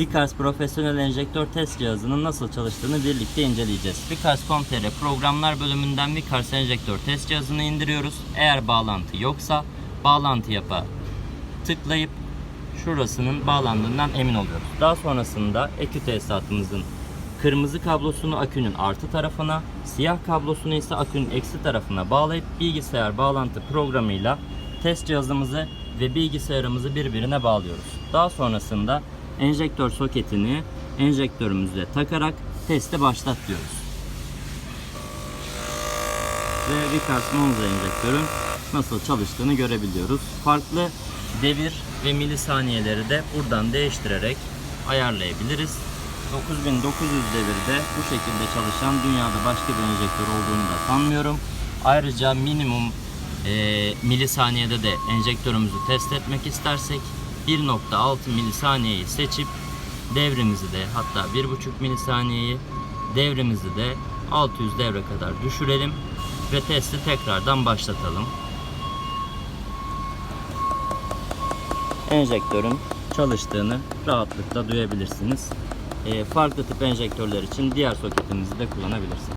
Vickers profesyonel enjektör test cihazının nasıl çalıştığını birlikte inceleyeceğiz. Vickers.com.tr programlar bölümünden Vickers enjektör test cihazını indiriyoruz. Eğer bağlantı yoksa bağlantı yapa tıklayıp şurasının bağlandığından emin oluyoruz. Daha sonrasında ekü tesisatımızın kırmızı kablosunu akünün artı tarafına, siyah kablosunu ise akünün eksi tarafına bağlayıp bilgisayar bağlantı programıyla test cihazımızı ve bilgisayarımızı birbirine bağlıyoruz. Daha sonrasında enjektör soketini enjektörümüze takarak testi başlat diyoruz. Ve Vickers Monza enjektörün nasıl çalıştığını görebiliyoruz. Farklı devir ve milisaniyeleri de buradan değiştirerek ayarlayabiliriz. 9900 devirde bu şekilde çalışan dünyada başka bir enjektör olduğunu da sanmıyorum. Ayrıca minimum e, milisaniyede de enjektörümüzü test etmek istersek 1.6 milisaniyeyi seçip devrimizi de hatta 1.5 milisaniyeyi devrimizi de 600 devre kadar düşürelim ve testi tekrardan başlatalım. Enjektörün çalıştığını rahatlıkla duyabilirsiniz. E, farklı tip enjektörler için diğer soketimizi de kullanabilirsiniz.